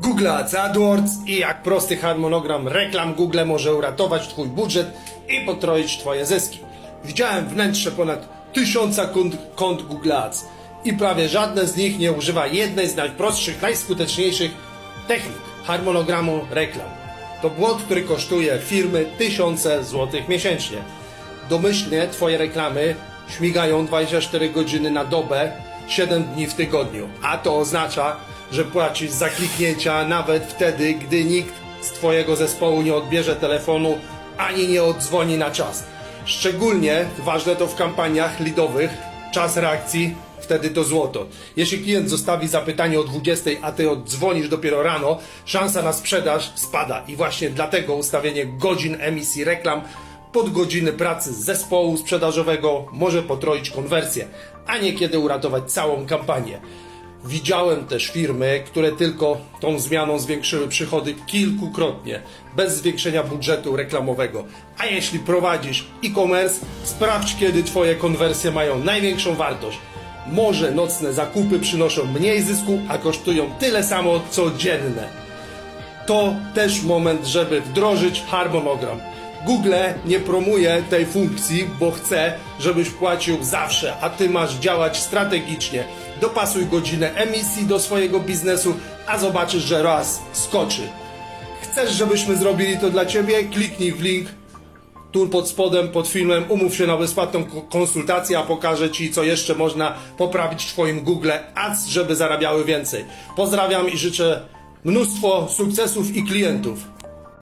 Google Ads AdWords i jak prosty harmonogram reklam Google może uratować Twój budżet i potroić Twoje zyski. Widziałem wnętrze ponad tysiąca kont, kont Google Ads i prawie żadne z nich nie używa jednej z najprostszych, najskuteczniejszych technik harmonogramu reklam. To błąd, który kosztuje firmy tysiące złotych miesięcznie. Domyślnie Twoje reklamy śmigają 24 godziny na dobę, 7 dni w tygodniu. A to oznacza, że płacisz za kliknięcia nawet wtedy, gdy nikt z Twojego zespołu nie odbierze telefonu ani nie odzwoni na czas. Szczególnie ważne to w kampaniach lidowych. Czas reakcji wtedy to złoto. Jeśli klient zostawi zapytanie o 20, a ty oddzwonisz dopiero rano, szansa na sprzedaż spada. I właśnie dlatego ustawienie godzin emisji reklam pod godziny pracy zespołu sprzedażowego może potroić konwersję, a nie kiedy uratować całą kampanię. Widziałem też firmy, które tylko tą zmianą zwiększyły przychody kilkukrotnie, bez zwiększenia budżetu reklamowego. A jeśli prowadzisz e-commerce, sprawdź kiedy Twoje konwersje mają największą wartość. Może nocne zakupy przynoszą mniej zysku, a kosztują tyle samo co dzienne to też moment, żeby wdrożyć harmonogram. Google nie promuje tej funkcji, bo chce, żebyś płacił zawsze, a ty masz działać strategicznie. Dopasuj godzinę emisji do swojego biznesu, a zobaczysz, że raz skoczy. Chcesz, żebyśmy zrobili to dla ciebie? Kliknij w link tu pod spodem, pod filmem, umów się na bezpłatną ko- konsultację, a pokażę Ci, co jeszcze można poprawić w Twoim Google Ads, żeby zarabiały więcej. Pozdrawiam i życzę mnóstwo sukcesów i klientów.